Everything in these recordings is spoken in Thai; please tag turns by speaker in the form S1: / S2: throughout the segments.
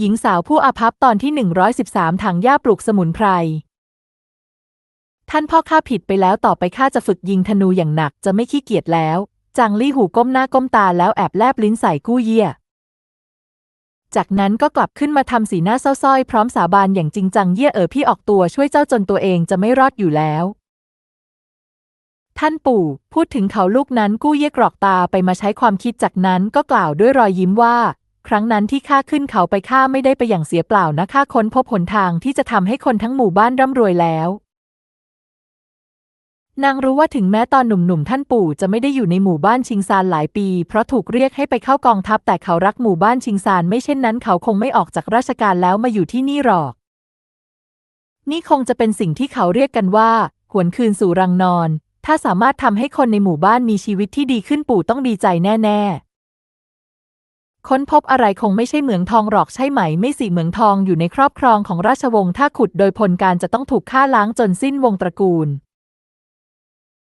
S1: หญิงสาวผู้อาภัพตอนที่ 113 ถังหญ้าปลูกสมุนไพร ท่านพ่อข้าผิดไปแล้วต่อไปข้าจะฝึกยิงธนูอย่างหนักจะไม่ขี้เกียจแล้ว จางลี่หูก้มหน้าก้มตาแล้วแอบแลบลิ้นใส่กู้เยี่ย จากนั้นก็กลับขึ้นมาทำสีหน้าเศร้าส้อยพร้อมสาบานอย่างจริงจังเยี่ยเอ๋อพี่ออกตัวช่วยเจ้าจนตัวเองจะไม่รอดอยู่แล้ว ท่านปู่ พูดถึงเขาลูกนั้นกู้เยี่ยกรอกตาไปมาใช้ความคิดจากนั้นก็กล่าวด้วยรอยยิ้มว่า ครั้งนั้นที่ข้าขึ้นเขาไปข้าไม่ได้ไปอย่างเสียเปล่านะข้าค้นพบหนทางที่จะทำให้คนทั้งหมู่บ้านร่ำรวยแล้ว นางรู้ว่าถึงแม้ตอนหนุ่มๆท่านปู่จะไม่ได้อยู่ในหมู่บ้านชิงซานหลายปี เพราะถูกเรียกให้ไปเข้ากองทัพแต่เขารักหมู่บ้านชิงซานไม่เช่นนั้นเขาคงไม่ออกจากราชการแล้วมาอยู่ที่นี่หรอก นี่คงจะเป็นสิ่งที่เขาเรียกกันว่า หวนคืนสู่รังนอน ถ้าสามารถทำให้คนในหมู่บ้านมีชีวิตที่ดีขึ้นปู่ต้องดีใจแน่ ๆ ค้นพบอะไรคงไม่ใช่เหมืองทองหรอกใช่ไหม ไม่สิเหมืองทองอยู่ในครอบครองของราชวงศ์ถ้าขุดโดยพลการจะต้องถูกฆ่าล้างจนสิ้นวงตระกูล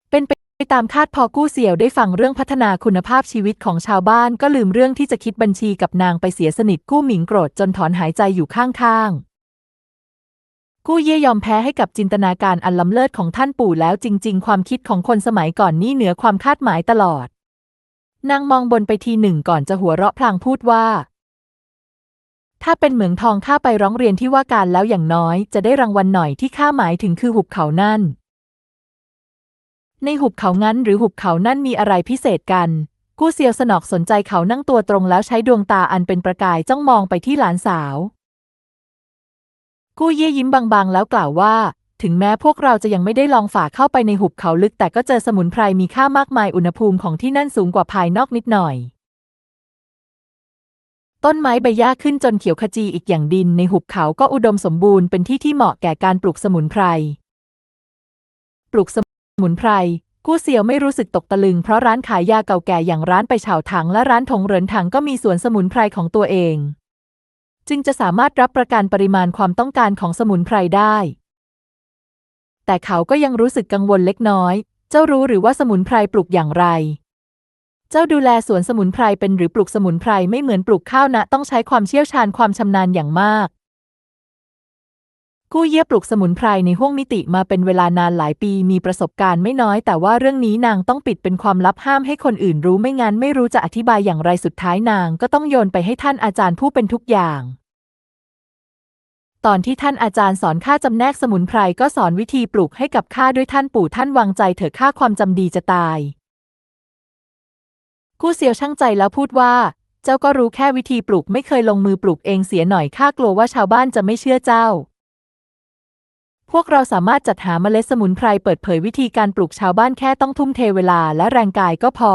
S1: เป็นไปตามคาดพอกู้เสี่ยวได้ฟังเรื่องพัฒนาคุณภาพชีวิตของชาวบ้านก็ลืมเรื่องที่จะคิดบัญชีกับนางไปเสียสนิทกู้หมิงโกรธจนถอนหายใจอยู่ข้างๆกู้เย่ยอมแพ้ให้กับจินตนาการอันล้ำเลิศของท่านปู่แล้วจริง ๆ ความคิดของคนสมัยก่อนนี่เหนือความคาดหมายตลอด นางมองบนไปทีหนึ่งก่อนจะหัวเราะพลางพูดว่า ถ้าเป็นเหมืองทองข้าไปร้องเรียนที่ว่าการแล้วอย่างน้อยจะได้รางวัลหน่อยที่ข้าหมายถึงคือหุบเขานั่น ในหุบเขางั้นหรือหุบเขานั่นมีอะไรพิเศษกัน กู้เซียวสนอกสนใจเขานั่งตัวตรงแล้วใช้ดวงตาอันเป็นประกายจ้องมองไปที่หลานสาว กู้เย่ยิ้มบางๆ แล้วกล่าวว่า ถึงแม้พวกเราจะยังไม่ได้ลองฝ่าเข้าไปในหุบเขาลึก แต่ก็เจอสมุนไพรมีค่ามากมายอุณหภูมิของที่นั่นสูงกว่าภายนอกนิดหน่อย ต้นไม้ใบหญ้าขึ้นจนเขียวขจีอีกอย่างดินในหุบเขาก็อุดมสมบูรณ์เป็นที่ที่เหมาะแก่การปลูกสมุนไพร ปลูกสมุนไพร กู้เซียวไม่รู้สึกตกตะลึงเพราะร้านขายยาเก่าแก่อย่างร้านไปเฉาถังและร้านถงเหรินถังก็มีสวนสมุนไพรของตัวเอง จึงจะสามารถรับประกันปริมาณความต้องการของสมุนไพรได้ แต่เขาก็ยังรู้สึกกังวลเล็กน้อย เจ้ารู้หรือว่าสมุนไพรปลูกอย่างไร เจ้าดูแลสวนสมุนไพรเป็นหรือปลูกสมุนไพรไม่เหมือนปลูกข้าวนะ ต้องใช้ความเชี่ยวชาญความชำนาญอย่างมาก กู้เยี่ยปลูกสมุนไพรในห้วงมิติมาเป็นเวลานานหลายปีมีประสบการณ์ไม่น้อย แต่ว่าเรื่องนี้นางต้องปิดเป็นความลับห้ามให้คนอื่นรู้ไม่งั้นไม่รู้จะอธิบายอย่างไรสุดท้ายนางก็ต้องโยนไปให้ท่านอาจารย์ผู้เป็นทุกอย่าง ตอนที่ท่านอาจารย์สอนข้าจำแนกสมุนไพรก็สอนวิธีปลูกให้กับข้าด้วยท่านปู่ท่านวางใจเถอะข้าความจำดีจะตาย กู้เซียวช่างใจแล้วพูดว่า เจ้าก็รู้แค่วิธีปลูกไม่เคยลงมือปลูกเองเสียหน่อยข้ากลัวว่าชาวบ้านจะไม่เชื่อเจ้า พวกเราสามารถจัดหาเมล็ดสมุนไพรเปิดเผยวิธีการปลูกชาวบ้านแค่ต้องทุ่มเทเวลาและแรงกายก็พอ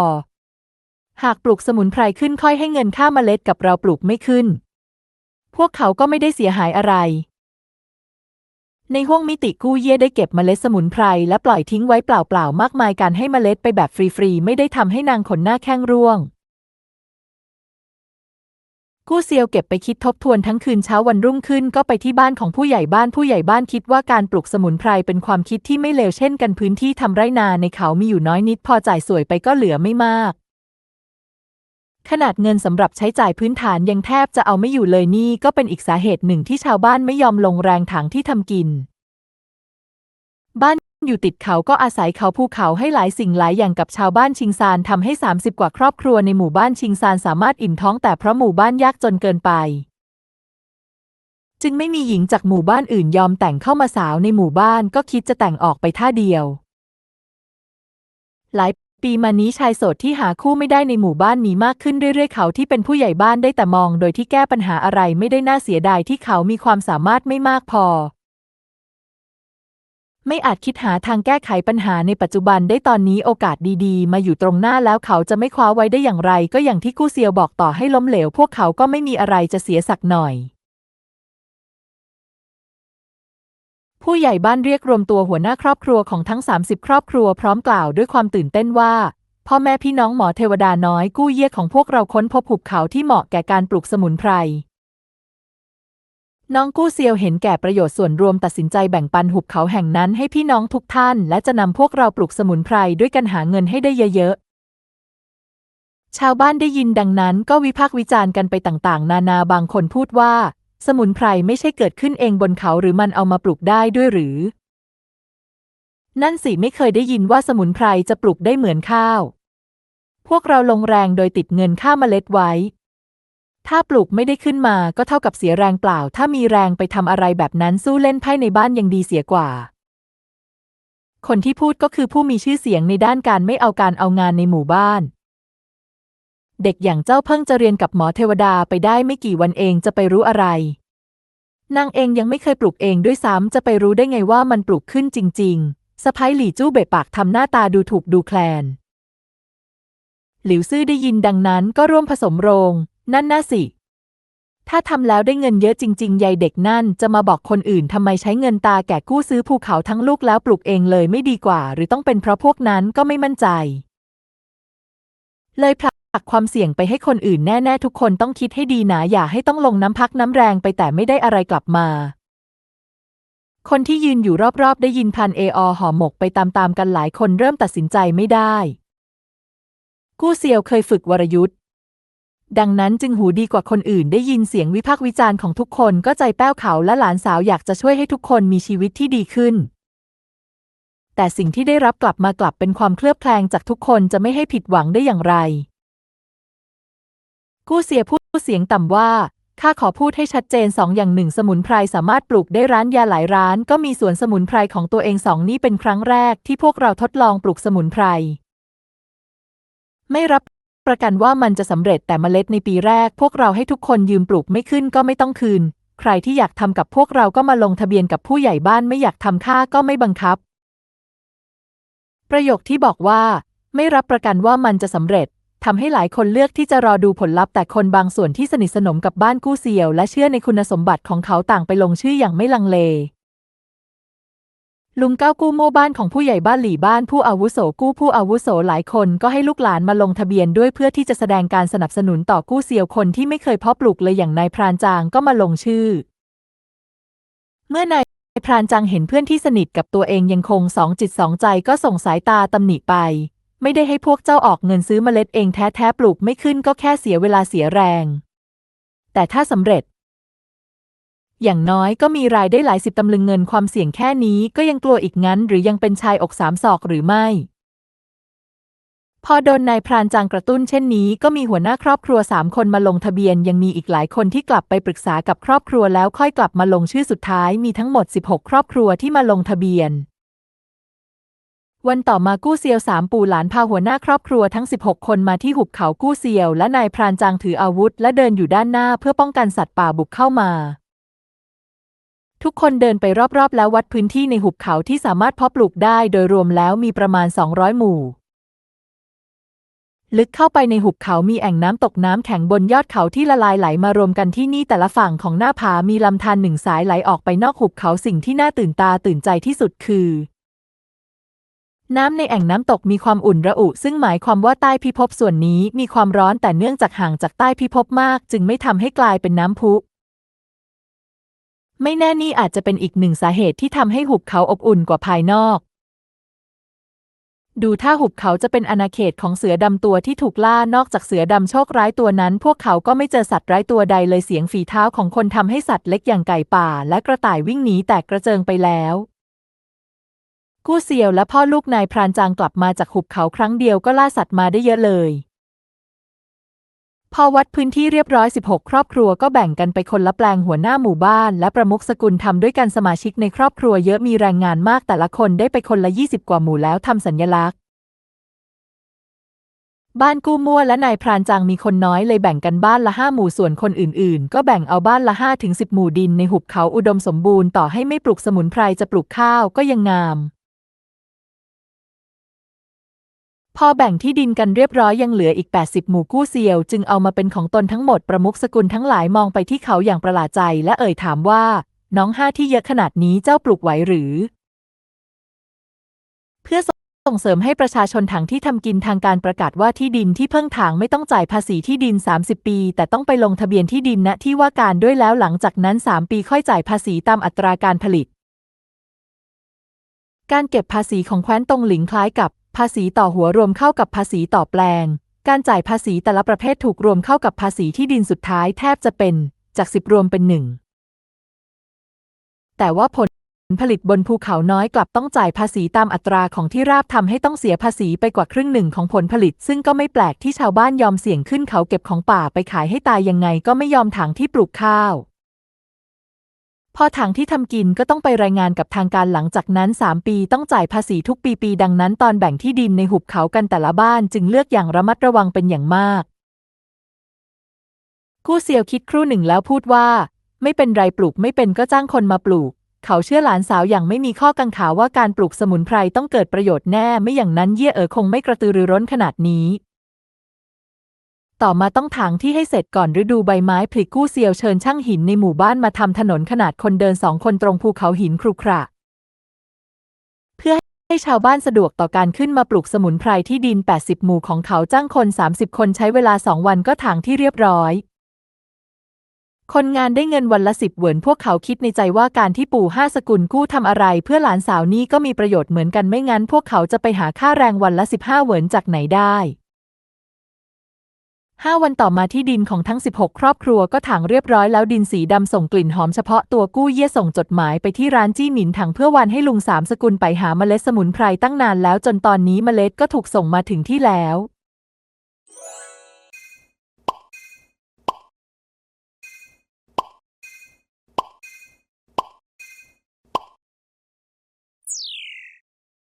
S1: หากปลูกสมุนไพรขึ้นค่อยให้เงินค่าเมล็ดกับเราปลูกไม่ขึ้น พวกเขาก็ไม่ได้เสียหายอะไร ในห้วงมิติกู้เย่ได้เก็บเมล็ดสมุนไพรและปล่อยทิ้งไว้เปล่าๆมากมายการให้เมล็ดไปแบบฟรีๆไม่ได้ทำให้นางขนหน้าแข้งร่วง กู้เซียวเก็บไปคิดทบทวนทั้งคืนเช้าวันรุ่งขึ้นก็ไปที่บ้านของผู้ใหญ่บ้านผู้ใหญ่บ้านคิดว่าการปลูกสมุนไพรเป็นความคิดที่ไม่เลวเช่นกันพื้นที่ทำไรนาในเขามีอยู่น้อยนิดพอจ่ายสวยไปก็เหลือไม่มาก ขนาดเงินสำหรับใช้จ่ายพื้นฐานยังแทบจะเอาไม่อยู่เลยนี่ก็เป็นอีกสาเหตุหนึ่งที่ชาวบ้านไม่ยอมลงแรงถังที่ทำกิน บ้านอยู่ติดเขาก็อาศัยเขาภูเขาให้หลายสิ่งหลายอย่างกับชาวบ้านชิงซานทำให้ 30 กว่าครอบครัวในหมู่บ้านชิงซานสามารถอิ่มท้องแต่เพราะหมู่บ้านยากจนเกินไป จึงไม่มีหญิงจากหมู่บ้านอื่นยอมแต่งเข้ามาสาวในหมู่บ้านก็คิดจะแต่งออกไปท่าเดียว หลาย ปีมานี้ชายโสดที่หาคู่ไม่ได้ในหมู่บ้านมีมากขึ้นเรื่อยๆ เขาที่เป็นผู้ใหญ่บ้านได้แต่มอง โดยที่แก้ปัญหาอะไรไม่ได้น่าเสียดายที่เขามีความสามารถไม่มากพอ ไม่อาจคิดหาทางแก้ไขปัญหาในปัจจุบันได้ตอนนี้โอกาสดีๆ มาอยู่ตรงหน้าแล้วเขาจะไม่คว้าไว้ได้อย่างไร ก็อย่างที่กู้เซียวบอกต่อให้ล้มเหลว พวกเขาก็ไม่มีอะไรจะเสียสักหน่อย ผู้ใหญ่บ้านเรียกรวมตัวหัวหน้าครอบครัวของทั้ง 30 ครอบครัวพร้อมกล่าวด้วยความตื่นเต้นว่า พ่อแม่พี่น้องหมอเทวดาน้อยกู้เยี่ยของพวกเราค้นพบหุบเขาที่เหมาะแก่การปลูกสมุนไพร น้องกู้เซียวเห็นแก่ประโยชน์ส่วนรวมตัดสินใจแบ่งปันหุบเขาแห่งนั้นให้พี่น้องทุกท่าน และจะนำพวกเราปลูกสมุนไพรด้วยกันหาเงินให้ได้เยอะๆชาวบ้านได้ยินดังนั้นก็วิพากษ์วิจารณ์กันไปต่างๆ นานาบางคนพูดว่า สมุนไพรไม่ใช่เกิดขึ้นเองบนเขาหรือมันเอามาปลูกได้ด้วยหรือ นั่นสิไม่เคยได้ยินว่าสมุนไพรจะปลูกได้เหมือนข้าว พวกเราลงแรงโดยติดเงินค่าเมล็ดไว้ ถ้าปลูกไม่ได้ขึ้นมาก็เท่ากับเสียแรงเปล่า ถ้ามีแรงไปทำอะไรแบบนั้นสู้เล่นไพ่ในบ้านยังดีเสียกว่า คนที่พูดก็คือผู้มีชื่อเสียงในด้านการไม่เอาการเอางานในหมู่บ้าน เด็กอย่างเจ้าเพิ่งจะเรียนกับหมอเทวดาไปได้ไม่กี่วันเองจะไปรู้อะไร นางเองยังไม่เคยปลูกเองด้วยซ้ำจะไปรู้ได้ไงว่ามันปลูกขึ้นจริง ๆสะพ้ายหลี่จู้เบะปากทำหน้าตาดูถูกดูแคลน หลิวซื่อได้ยินดังนั้นก็ร่วมผสมโรง นั่นน่าสิ ถ้าทำแล้วได้เงินเยอะจริงๆยายเด็กนั่นจะมาบอกคนอื่นทำไมใช้เงินตาแก่กู้ซื้อภูเขาทั้งลูกแล้วปลูกเองเลยไม่ดีกว่า หรือต้องเป็นเพราะพวกนั้นก็ไม่มั่นใจ เลยผลั กความเสี่ยงไปให้คนอื่นแน่ๆ ทุกคนต้องคิดให้ดีนะอย่าให้ต้องลงน้ำพักน้ำแรงไปแต่ไม่ได้อะไรกลับมา คนที่ยืนอยู่รอบๆ ได้ยินพันเออห่อหมกไปตามๆกันหลายคนเริ่มตัดสินใจไม่ได้ กู้เซียวเคยฝึกวรยุทธ์ ดังนั้นจึงหูดีกว่าคนอื่นได้ยินเสียงวิพากษ์วิจารณ์ของทุกคนก็ใจแป้วเขาและหลานสาวอยากจะช่วยให้ทุกคนมีชีวิตที่ดีขึ้นแต่สิ่งที่ได้รับกลับมากลับเป็นความเคลือบแคลงจากทุกคนจะไม่ให้ผิดหวังได้อย่างไร กู้เสียพูดเสียงต่ำว่าข้าขอพูดให้ชัดเจนสองอย่างหนึ่งสมุนไพรสามารถปลูกได้ร้านยาหลายร้าน ก็มีสวนสมุนไพรของตัวเองสองนี่เป็นครั้งแรกที่พวกเราทดลองปลูกสมุนไพร ไม่รับประกันว่ามันจะสำเร็จแต่เมล็ดในปีแรก พวกเราให้ทุกคนยืมปลูกไม่ขึ้นก็ไม่ต้องคืน ใครที่อยากทำกับพวกเราก็มาลงทะเบียนกับผู้ใหญ่บ้านไม่อยากทำค่าก็ไม่บังคับ ประโยคที่บอกว่า ไม่รับประกันว่ามันจะสำเร็จ ทำให้หลายคนเลือกที่จะรอดูผลลัพธ์แต่คนบางส่วนที่สนิทสนมกับบ้านกู้เซียว และเชื่อในคุณสมบัติของเขาต่างไปลงชื่ออย่างไม่ลังเลลุงเก้ากู้โม่บ้านของผู้ใหญ่บ้านหลี่บ้านผู้อาวุโสกู้ผู้อาวุโสหลายคนก็ให้ลูกหลานมาลงทะเบียนด้วยเพื่อที่จะแสดงการสนับสนุนต่อกู้เซียวคนที่ไม่เคยเพาะปลูกเลยอย่างนายพรานจางก็มาลงชื่อ เมื่อนายพรานจางเห็นเพื่อนที่สนิทกับตัวเองยังคงสองจิตสองใจก็ส่งสายตาตำหนิไป ไม่ได้ให้พวกเจ้าออกเงินซื้อเมล็ดเองแท้ๆปลูกไม่ขึ้นก็แค่เสียเวลาเสียแรง แต่ถ้าสำเร็จ อย่างน้อยก็มีรายได้หลายสิบตำลึงเงินความเสี่ยงแค่นี้ก็ยังกลัวอีกงั้น หรือยังเป็นชายอกสามศอกหรือไม่ พอโดนนายพรานจางกระตุ้นเช่นนี้ ก็มีหัวหน้าครอบครัวสามคนมาลงทะเบียน ยังมีอีกหลายคนที่กลับไปปรึกษากับครอบครัวแล้วค่อยกลับมาลงชื่อสุดท้ายมีทั้งหมด 16 ครอบครัวที่มาลงทะเบียน วันต่อมากู้เซียวสามปู่หลานพาหัวหน้าครอบครัวทั้ง 16 คนมาที่หุบเขากู้เซียว และนายพรานจางถืออาวุธ และเดินอยู่ด้านหน้าเพื่อป้องกันสัตว์ป่าบุกเข้ามา ทุกคนเดินไปรอบๆ แล้ววัดพื้นที่ในหุบเขาที่สามารถเพาะปลูกได้โดยรวมแล้วมีประมาณ 200 หมู่ ลึกเข้าไปในหุบเขามีแอ่งน้ำตกน้ำแข็งบนยอดเขาที่ละลายไหลมารวมกันที่นี่แต่ละฝั่งของหน้าผามีลำธารหนึ่งสายไหลออกไปนอกหุบเขาสิ่งที่น่าตื่นตาตื่นใจที่สุดคือ น้ำในแอ่งน้ำตกมีความอุ่นระอุ ซึ่งหมายความว่าใต้พิภพส่วนนี้มีความร้อนแต่เนื่องจากห่างจากใต้พิภพมาก จึงไม่ทำให้กลายเป็นน้ำพุไม่แน่นี่อาจจะเป็นอีกหนึ่งสาเหตุที่ทำให้หุบเขาอบอุ่นกว่าภายนอก ดูถ้าหุบเขาจะเป็นอาณาเขตของเสือดำตัวที่ถูกล่านอกจากเสือดำโชคร้ายตัวนั้น พวกเขาก็ไม่เจอสัตว์ร้ายตัวใดเลยเสียงฝีเท้าของคนทำให้สัตว์เล็กอย่างไก่ป่า และกระต่ายวิ่งหนีแตกกระเจิงไปแล้ว กู้เซียวและพ่อลูกนายพรานจางกลับมาจากหุบเขาครั้งเดียวก็ล่าสัตว์มาได้เยอะเลย พอวัดพื้นที่เรียบร้อย 16 ครอบครัวก็แบ่งกันไปคนละแปลงหัวหน้าหมู่บ้าน และประมุขสกุลทำด้วยกันสมาชิกในครอบครัวเยอะมีแรงงานมากแต่ละคนได้ไปคนละ 20 กว่าหมู่แล้วทำสัญญลักษณ์ บ้านกู้มั่วและนายพรานจางมีคนน้อยเลยแบ่งกันบ้านละห้าหมู่ส่วนคนอื่นๆ ก็แบ่งเอาบ้านละห้าถึงสิบหมู่ดินในหุบเขาอุดมสมบูรณ์ต่อให้ไม่ปลูกสมุนไพรจะปลูกข้าวก็ยังงาม พอแบ่งที่ดินกันเรียบร้อยยังเหลืออีก 80 หมู่กู้เซียว จึงเอามาเป็นของตนทั้งหมดประมุขสกุลทั้งหลายมองไปที่เขาอย่างประหลาดใจ และเอ่ยถามว่า น้องห้าที่เยอะขนาดนี้เจ้าปลูกไหวหรือ เพื่อส่งเสริมให้ประชาชนถังที่ทำกินทางการประกาศว่าที่ดินที่เพิ่งถางไม่ต้องจ่ายภาษีที่ดิน 30 ปี แต่ต้องไปลงทะเบียนที่ดินณที่ว่าการด้วยแล้วหลังจากนั้น 3 ปีค่อยจ่ายภาษีตามอัตราการผลิต การเก็บภาษีของแคว้นตงหลิงคล้ายกับ ภาษีต่อหัวรวมเข้ากับภาษีต่อแปลง การจ่ายภาษีแต่ละประเภทถูกรวมเข้ากับภาษีที่ดินสุดท้ายแทบจะเป็นจากสิบรวมเป็นหนึ่งแต่ว่าผลผลิตบนภูเขาน้อยกลับต้องจ่ายภาษีตามอัตราของที่ราบทำให้ต้องเสียภาษีไปกว่าครึ่งหนึ่งของผลผลิต ซึ่งก็ไม่แปลกที่ชาวบ้านยอมเสี่ยงขึ้นเขาเก็บของป่าไปขายให้ตายยังไงก็ไม่ยอมถางที่ปลูกข้าว พอถังที่ทำกินก็ต้องไปรายงานกับทางการหลังจากนั้น 3 ปีต้องจ่ายภาษีทุกปีปีดังนั้นตอนแบ่งที่ดินในหุบเขากันแต่ละบ้านจึงเลือกอย่างระมัดระวังเป็นอย่างมาก กู้เซียวคิดครู่หนึ่งแล้วพูดว่า ไม่เป็นไรปลูกไม่เป็นก็จ้างคนมาปลูก เขาเชื่อหลานสาวอย่างไม่มีข้อกังขาว่าการปลูกสมุนไพรต้องเกิดประโยชน์แน่ไม่อย่างนั้นเย่เอ๋อคงไม่กระตือรือร้นขนาดนี้ ต่อมาต้องถางที่ให้เสร็จก่อนฤดูใบไม้ผลิกู้เซียวเชิญช่างหินในหมู่บ้านมาทำถนนขนาดคนเดินสองคนตรงภูเขาหินครุขระ เพื่อให้ชาวบ้านสะดวกต่อการขึ้นมาปลูกสมุนไพรที่ดิน 80 หมู่ของเขาจ้างคน 30 คนใช้เวลาสองวันก็ถางที่เรียบร้อยคนงานได้เงินวันละสิบเหวินพวกเขาคิดในใจว่าการที่ปู่ห้าสกุลกู้ทำอะไร เพื่อหลานสาวนี่ก็มีประโยชน์เหมือนกันไม่งั้น พวกเขาจะไปหาค่าแรงวันละ15เหวินจากไหนได้ ห้าวันต่อมาที่ดินของทั้ง 16 ครอบครัวก็ถางเรียบร้อยแล้วดินสีดำส่งกลิ่นหอมเฉพาะตัวกู้เย่ส่งจดหมายไปที่ร้านจี้หมินถังเพื่อวันให้ลุงสามสกุลไปหาเมล็ดสมุนไพรตั้งนานแล้วจนตอนนี้เมล็ดก็ถูกส่งมาถึงที่แล้ว